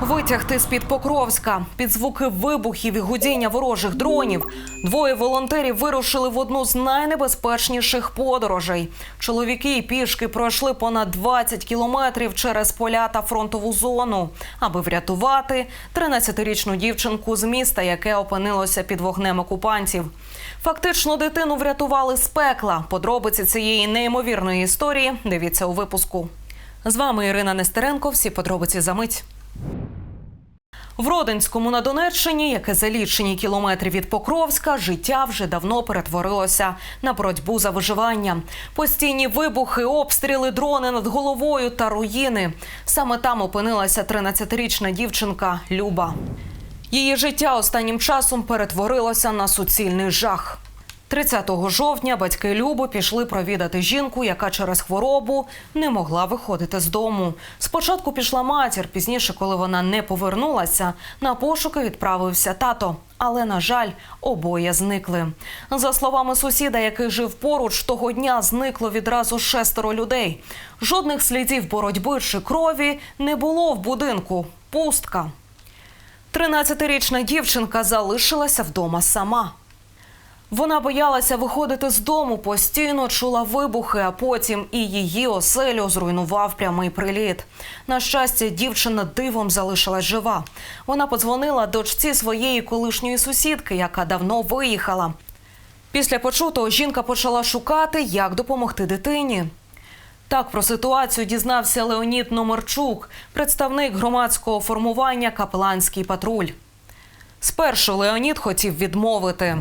Витягти з-під Покровська під звуки вибухів і гудіння ворожих дронів. Двоє волонтерів вирушили в одну з найнебезпечніших подорожей. Чоловіки пішки пройшли понад 20 кілометрів через поля та фронтову зону, аби врятувати 13-річну дівчинку з міста, яке опинилося під вогнем окупантів. Фактично, дитину врятували з пекла. Подробиці цієї неймовірної історії дивіться у випуску. З вами Ірина Нестеренко. Всі подробиці за мить. В Родинському на Донеччині, яке за лічені кілометри від Покровська, життя вже давно перетворилося на боротьбу за виживання. Постійні вибухи, обстріли, дрони над головою та руїни. Саме там опинилася 13-річна дівчинка Люба. Її життя останнім часом перетворилося на суцільний жах. 30 жовтня батьки Люби пішли провідати жінку, яка через хворобу не могла виходити з дому. Спочатку пішла матір, пізніше, коли вона не повернулася, на пошуки відправився тато. Але, на жаль, обоє зникли. За словами сусіда, який жив поруч, того дня зникло відразу шестеро людей. Жодних слідів боротьби чи крові не було в будинку. Пустка. 13-річна дівчинка залишилася вдома сама. Вона боялася виходити з дому, постійно чула вибухи, а потім і її оселю зруйнував прямий приліт. На щастя, дівчина дивом залишилась жива. Вона подзвонила дочці своєї колишньої сусідки, яка давно виїхала. Після почутого жінка почала шукати, як допомогти дитині. Так про ситуацію дізнався Леонід Номерчук, представник громадського формування Капеланський патруль. Спершу Леонід хотів відмовити.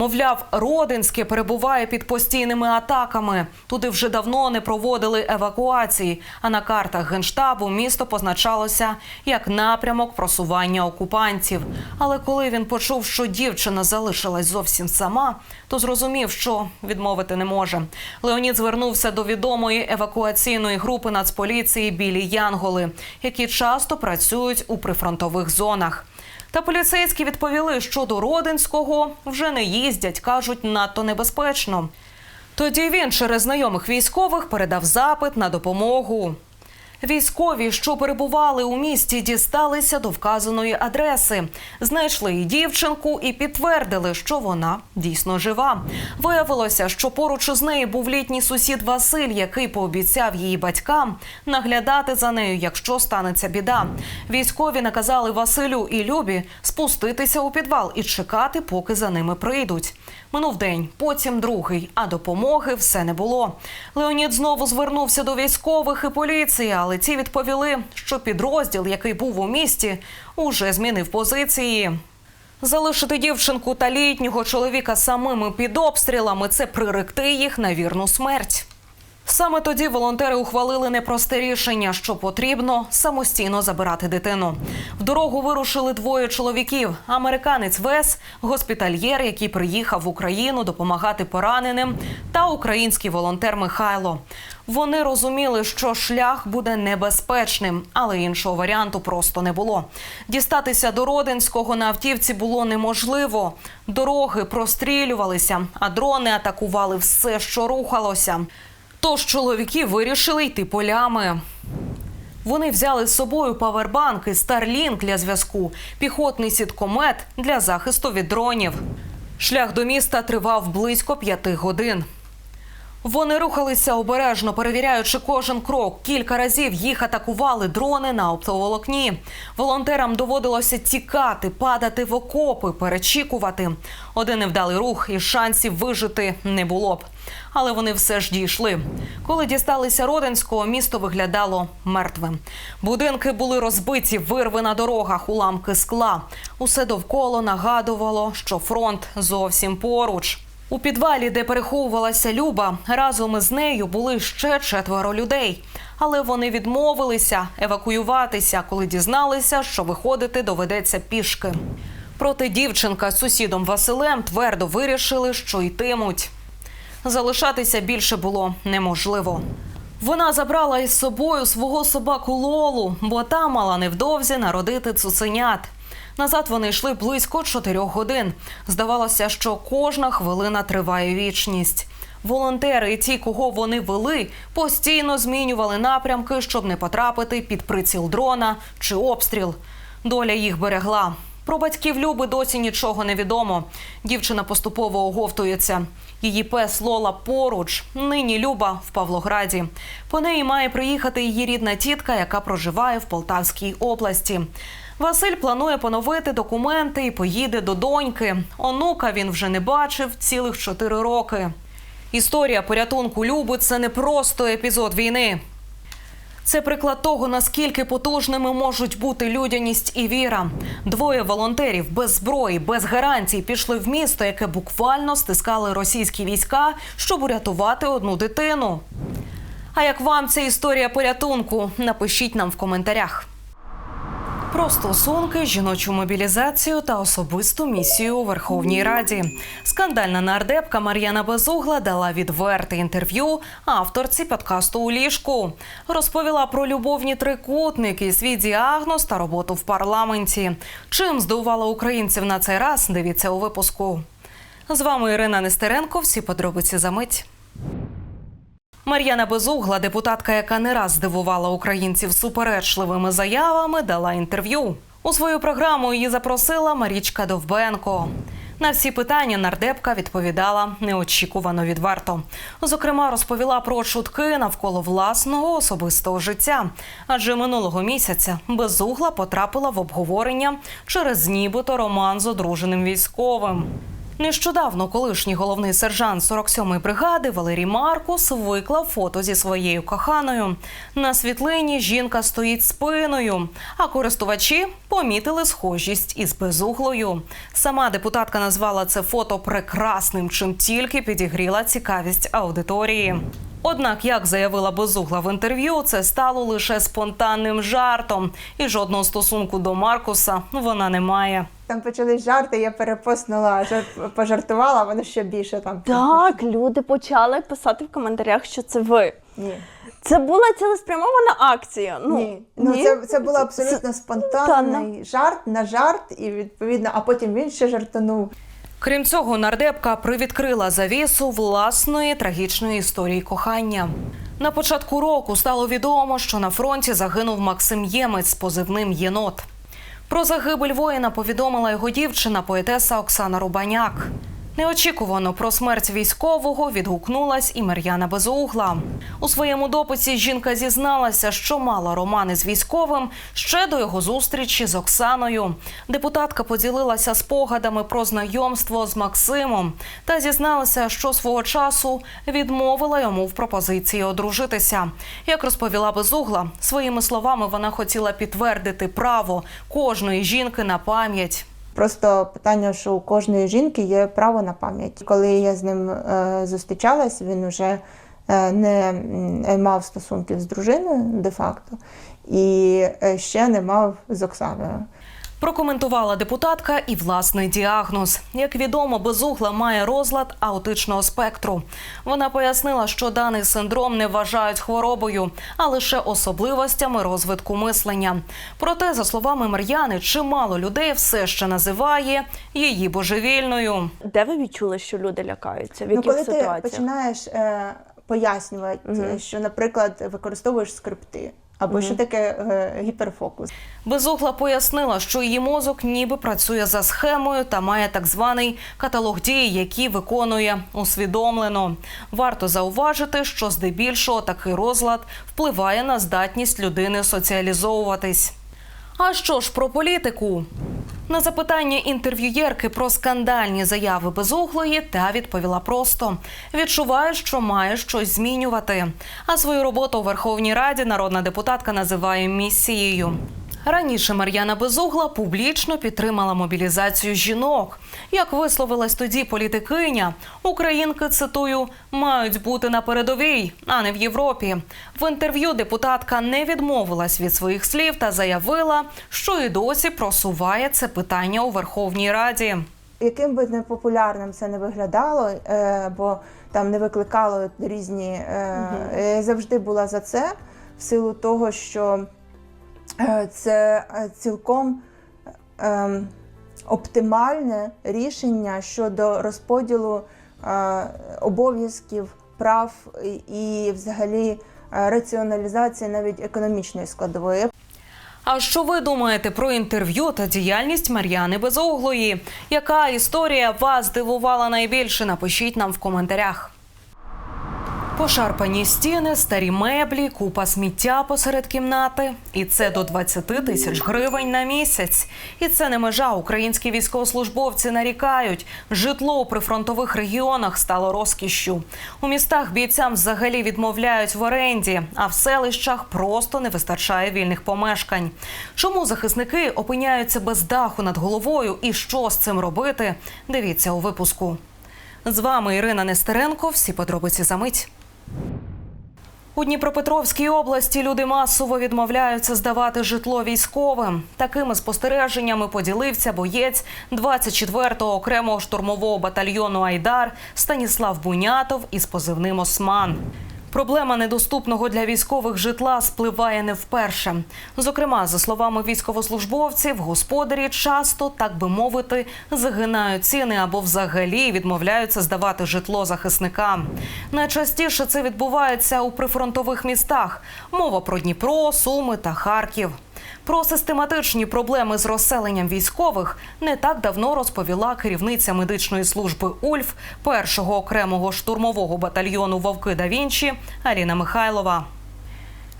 Мовляв, Родинське перебуває під постійними атаками. Туди вже давно не проводили евакуації. А на картах генштабу місто позначалося як напрямок просування окупантів. Але коли він почув, що дівчина залишилась зовсім сама, то зрозумів, що відмовити не може. Леонід звернувся до відомої евакуаційної групи Нацполіції Білі Янголи, які часто працюють у прифронтових зонах. Та поліцейські відповіли, що до Родинського вже не їздять, кажуть, надто небезпечно. Тоді він через знайомих військових передав запит на допомогу. Військові, що перебували у місті, дісталися до вказаної адреси, знайшли і дівчинку і підтвердили, що вона дійсно жива. Виявилося, що поруч із нею був літній сусід Василь, який пообіцяв її батькам наглядати за нею, якщо станеться біда. Військові наказали Василю і Любі спуститися у підвал і чекати, поки за ними прийдуть. Минув день, потім другий, а допомоги все не було. Леонід знову звернувся до військових і поліції, але ті відповіли, що підрозділ, який був у місті, уже змінив позиції. Залишити дівчинку та літнього чоловіка самими під обстрілами це приректи їх на вірну смерть. Саме тоді волонтери ухвалили непросте рішення, що потрібно самостійно забирати дитину. В дорогу вирушили двоє чоловіків: американець Вес, госпітальєр, який приїхав в Україну допомагати пораненим, та український волонтер Михайло. Вони розуміли, що шлях буде небезпечним, але іншого варіанту просто не було. Дістатися до Родинського на автівці було неможливо. Дороги прострілювалися, а дрони атакували все, що рухалося. Тож чоловіки вирішили йти полями. Вони взяли з собою павербанки, Starlink для зв'язку, піхотний сіткомет для захисту від дронів. Шлях до міста тривав близько п'яти годин. Вони рухалися обережно, перевіряючи кожен крок. Кілька разів їх атакували дрони на оптоволокні. Волонтерам доводилося тікати, падати в окопи, перечікувати. Один невдалий рух і шансів вижити не було б. Але вони все ж дійшли. Коли дісталися Родинського, місто виглядало мертвим. Будинки були розбиті, вирви на дорогах, уламки скла. Усе довкола нагадувало, що фронт зовсім поруч. У підвалі, де переховувалася Люба, разом із нею були ще четверо людей. Але вони відмовилися евакуюватися, коли дізналися, що виходити доведеться пішки. Проте дівчинка з сусідом Василем твердо вирішили, що йтимуть. Залишатися більше було неможливо. Вона забрала із собою свого собаку Лолу, бо та мала невдовзі народити цуценят. Назад вони йшли близько чотирьох годин. Здавалося, що кожна хвилина триває вічність. Волонтери і ті, кого вони вели, постійно змінювали напрямки, щоб не потрапити під приціл дрона чи обстріл. Доля їх берегла. Про батьків Люби досі нічого не відомо. Дівчина поступово оговтується. Її пес Лола поруч. Нині Люба в Павлограді. По неї має приїхати її рідна тітка, яка проживає в Полтавській області. Василь планує поновити документи і поїде до доньки. Онука він вже не бачив цілих чотири роки. Історія порятунку Люби це не просто епізод війни. Це приклад того, наскільки потужними можуть бути людяність і віра. Двоє волонтерів без зброї, без гарантій пішли в місто, яке буквально стискали російські війська, щоб урятувати одну дитину. А як вам ця історія порятунку? Напишіть нам в коментарях. Про стосунки, жіночу мобілізацію та особисту місію у Верховній Раді. Скандальна нардепка Мар'яна Безугла дала відверте інтерв'ю авторці подкасту у ліжку. Розповіла про любовні трикутники, свій діагноз та роботу в парламенті. Чим здивувала українців на цей раз? Дивіться у випуску. З вами Ірина Нестеренко. Всі подробиці за мить. Мар'яна Безугла, депутатка, яка не раз здивувала українців суперечливими заявами, дала інтерв'ю. У свою програму її запросила Марічка Довбенко. На всі питання нардепка відповідала неочікувано відверто. Зокрема, розповіла про чутки навколо власного особистого життя. Адже минулого місяця безугла потрапила в обговорення через нібито роман з одруженим військовим. Нещодавно колишній головний сержант 47-ї бригади Валерій Маркус виклав фото зі своєю коханою. На світлині жінка стоїть спиною, а користувачі помітили схожість із безуглою. Сама депутатка назвала це фото прекрасним, чим тільки підігріла цікавість аудиторії. Однак, як заявила безугла в інтерв'ю, це стало лише спонтанним жартом, і жодного стосунку до Маркуса вона не має. Там почались жарти, я перепостнула, жар- пожартувала, воно ще більше там. Так, люди почали писати в коментарях, що це ви. Ні. Це була цілеспрямована акція. Ну, ні. Ну, Це, це було абсолютно спонтанний жарт на жарт, і відповідно, а потім він ще жартанув. Крім цього, нардепка привідкрила завісу власної трагічної історії кохання. На початку року стало відомо, що на фронті загинув Максим Ємець з позивним Єнот. Про загибель воїна повідомила його дівчина, поетеса Оксана Рубаняк. Неочікувано про смерть військового відгукнулась і Мар'яна Безугла. У своєму дописі жінка зізналася, що мала романи з військовим ще до його зустрічі з Оксаною. Депутатка поділилася спогадами про знайомство з Максимом та зізналася, що свого часу відмовила йому в пропозиції одружитися. Як розповіла Безугла, своїми словами вона хотіла підтвердити право кожної жінки на пам'ять. Просто питання, що у кожної жінки є право на пам'ять. Коли я з ним е, зустрічалась, він вже е, не мав стосунків з дружиною де-факто, і е, ще не мав з Оксаною. Прокоментувала депутатка і власний діагноз. Як відомо, безугла має розлад аутичного спектру. Вона пояснила, що даний синдром не вважають хворобою, а лише особливостями розвитку мислення. Проте, за словами Мар'яни, чимало людей все ще називає її божевільною. де ви відчули, що люди лякаються? В Ну, яких коли ти починаєш е, пояснювати, Мгм. що, наприклад, використовуєш скрипти, або що таке е, гіперфокус. Безугла пояснила, що її мозок ніби працює за схемою та має так званий каталог дій, які виконує усвідомлено. Варто зауважити, що здебільшого такий розлад впливає на здатність людини соціалізовуватись. А що ж про політику? На запитання інтерв'юєрки про скандальні заяви безуглої та відповіла просто: відчуває, що має щось змінювати. А свою роботу у Верховній Раді народна депутатка називає місією. Раніше Мар'яна Безугла публічно підтримала мобілізацію жінок. Як висловилась тоді політикиня, українки цитую мають бути на передовій, а не в Європі. В інтерв'ю депутатка не відмовилась від своїх слів та заявила, що і досі просуває це питання у Верховній Раді. Яким би непопулярним це не виглядало, е, бо там не викликало різні. Я завжди була за це, в силу того, що це е, цілком ем, оптимальне рішення щодо розподілу е, обов'язків, прав і, взагалі е, раціоналізації навіть економічної складової. А що ви думаєте про інтерв'ю та діяльність Мар'яни Безоглої? Яка історія вас здивувала найбільше? Напишіть нам в коментарях. Пошарпані стіни, старі меблі, купа сміття посеред кімнати. І це до 20 тисяч гривень на місяць. І це не межа. Українські військовослужбовці нарікають. Житло у прифронтових регіонах стало розкішшю. У містах бійцям взагалі відмовляють в оренді, а в селищах просто не вистачає вільних помешкань. Чому захисники опиняються без даху над головою і що з цим робити? Дивіться у випуску. З вами Ірина Нестеренко. Всі подробиці за мить. У Дніпропетровській області люди масово відмовляються здавати житло військовим. Такими спостереженнями поділився боєць 24-го окремого штурмового батальйону Айдар Станіслав Бунятов із позивним Осман. Проблема недоступного для військових житла спливає не вперше. Зокрема, за словами військовослужбовців, господарі часто, так би мовити, загинають ціни або взагалі відмовляються здавати житло захисникам. Найчастіше це відбувається у прифронтових містах. Мова про Дніпро, Суми та Харків. Про систематичні проблеми з розселенням військових не так давно розповіла керівниця медичної служби Ульф першого окремого штурмового батальйону Вовки да Вінчі Аліна Михайлова.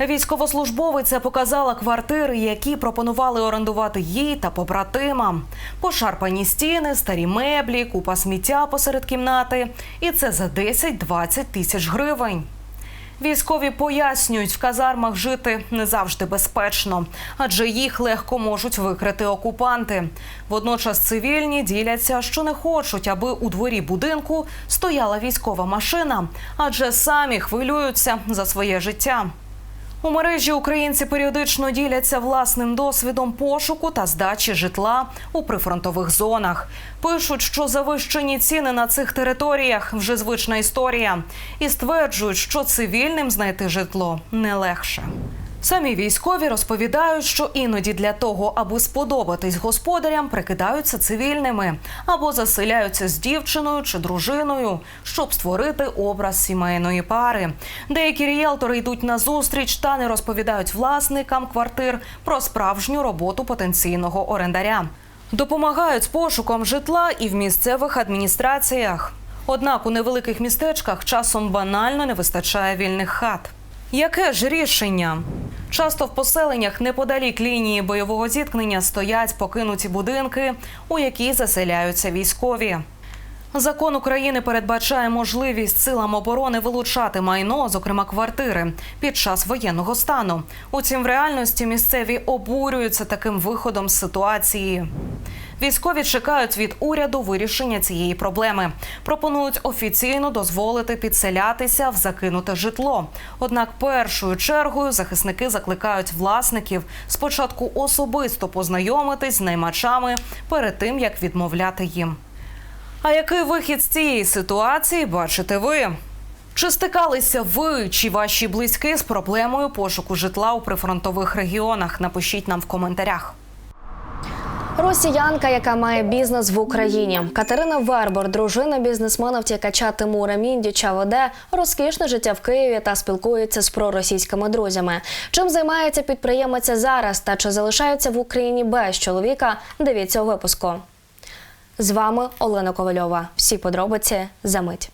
Військовослужбовиця показала квартири, які пропонували орендувати їй та побратимам. Пошарпані стіни, старі меблі, купа сміття посеред кімнати. І це за 10-20 тисяч гривень. Військові пояснюють, в казармах жити не завжди безпечно, адже їх легко можуть викрити окупанти. Водночас цивільні діляться, що не хочуть, аби у дворі будинку стояла військова машина, адже самі хвилюються за своє життя. У мережі українці періодично діляться власним досвідом пошуку та здачі житла у прифронтових зонах. Пишуть, що завищені ціни на цих територіях вже звична історія, і стверджують, що цивільним знайти житло не легше. Самі військові розповідають, що іноді для того, аби сподобатись господарям, прикидаються цивільними або заселяються з дівчиною чи дружиною, щоб створити образ сімейної пари. Деякі ріелтори йдуть на зустріч та не розповідають власникам квартир про справжню роботу потенційного орендаря. Допомагають з пошуком житла і в місцевих адміністраціях. Однак у невеликих містечках часом банально не вистачає вільних хат. Яке ж рішення? Часто в поселеннях неподалік лінії бойового зіткнення стоять покинуті будинки, у які заселяються військові. Закон України передбачає можливість силам оборони вилучати майно, зокрема квартири, під час воєнного стану. Утім, в реальності місцеві обурюються таким виходом з ситуації. Військові чекають від уряду вирішення цієї проблеми. Пропонують офіційно дозволити підселятися в закинуте житло. Однак першою чергою захисники закликають власників спочатку особисто познайомитись з наймачами перед тим як відмовляти їм. А який вихід з цієї ситуації бачите ви? Чи стикалися ви чи ваші близькі з проблемою пошуку житла у прифронтових регіонах? Напишіть нам в коментарях. Росіянка, яка має бізнес в Україні, Катерина Вербор, дружина бізнесмена втікача Тимура Міндіча, веде розкішне життя в Києві та спілкується з проросійськими друзями. Чим займається підприємиця зараз та чи залишається в Україні без чоловіка? Дивіться у випуску. З вами Олена Ковальова. Всі подробиці за мить.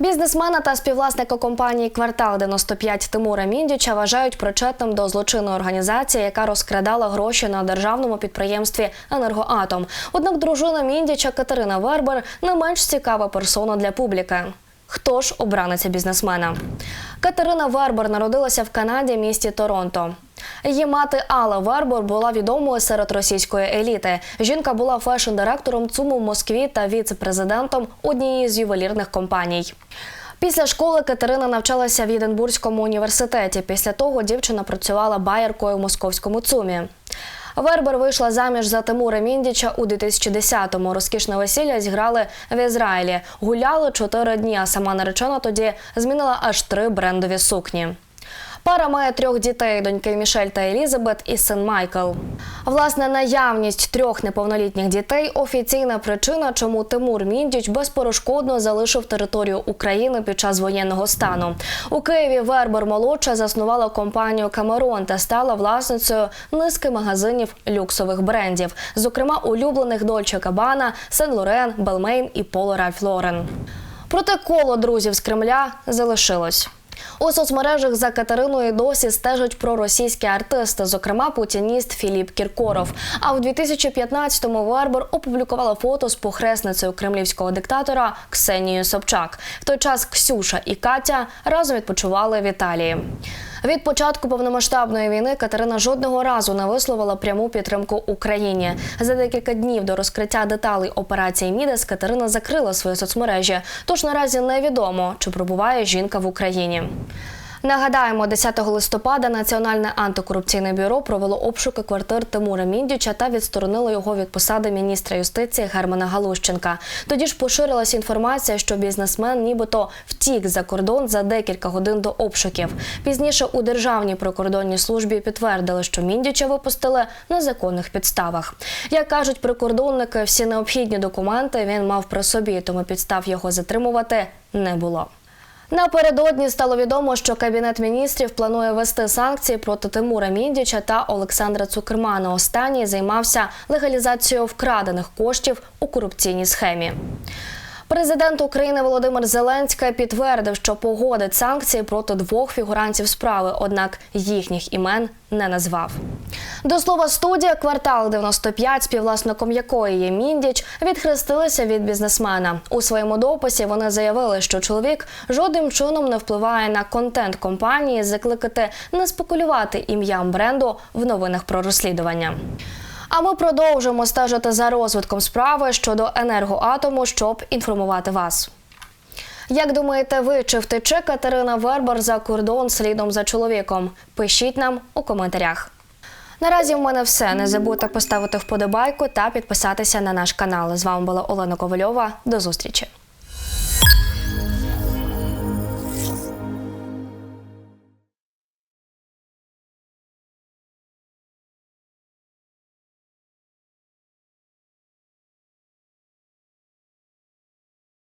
Бізнесмена та співвласника компанії Квартал 95 Тимура Міндіча вважають причетним до злочинної організації, яка розкрадала гроші на державному підприємстві Енергоатом. Однак дружина Міндіча Катерина Вербер не менш цікава персона для публіки. Хто ж обраниця бізнесмена? Катерина Вербер народилася в Канаді, місті Торонто. Її мати Алла Вербор була відомою серед російської еліти. Жінка була фешн-директором ЦУМу в Москві та віце-президентом однієї з ювелірних компаній. Після школи Катерина навчалася в Єдинбурзькому університеті. Після того дівчина працювала байеркою в московському ЦУМі. Вербер вийшла заміж за Тимура Міндіча у 2010-му. Розкішне весілля зіграли в Ізраїлі. Гуляли чотири дні, а сама наречена тоді змінила аж три брендові сукні. Пара має трьох дітей: доньки Мішель та Елізабет і син Майкл. Власне, наявність трьох неповнолітніх дітей офіційна причина, чому Тимур Міндіч безперешкодно залишив територію України під час воєнного стану. У Києві Вербер молодша заснувала компанію Камерон та стала власницею низки магазинів люксових брендів, зокрема улюблених Дольче Кабана, Сен Лорен, Белмейн і Поло Ральф Лорен. Проте коло друзів з Кремля залишилось. У соцмережах за Катериною досі стежать проросійські артисти, зокрема путініст Філіп Кіркоров. А в 2015-му варбор опублікувала фото з похресницею кремлівського диктатора Ксенією Собчак. В той час Ксюша і Катя разом відпочивали в Італії. Від початку повномасштабної війни Катерина жодного разу не висловила пряму підтримку Україні. За декілька днів до розкриття деталей операції Мідес Катерина закрила свої соцмережі. Тож наразі невідомо, чи пробуває жінка в Україні. Нагадаємо, 10 листопада Національне антикорупційне бюро провело обшуки квартир Тимура Міндіча та відсторонило його від посади міністра юстиції Германа Галущенка. Тоді ж поширилася інформація, що бізнесмен нібито втік за кордон за декілька годин до обшуків. Пізніше у державній прикордонній службі підтвердили, що Міндіча випустили на законних підставах. Як кажуть прикордонники, всі необхідні документи він мав при собі, тому підстав його затримувати не було. Напередодні стало відомо, що кабінет міністрів планує ввести санкції проти Тимура Міндіча та Олександра Цукермана. Останній займався легалізацією вкрадених коштів у корупційній схемі. Президент України Володимир Зеленський підтвердив, що погодить санкції проти двох фігурантів справи, однак їхніх імен не назвав. До слова, студія квартал 95, співвласником якої є Міндіч, відхрестилися від бізнесмена. У своєму дописі вони заявили, що чоловік жодним чином не впливає на контент компанії, закликати не спекулювати ім'ям бренду в новинах про розслідування. А ми продовжуємо стежити за розвитком справи щодо енергоатому, щоб інформувати вас. Як думаєте, ви чи втече Катерина Вербер за кордон слідом за чоловіком? Пишіть нам у коментарях. Наразі в мене все. Не забудьте поставити вподобайку та підписатися на наш канал. З вами була Олена Ковальова. До зустрічі.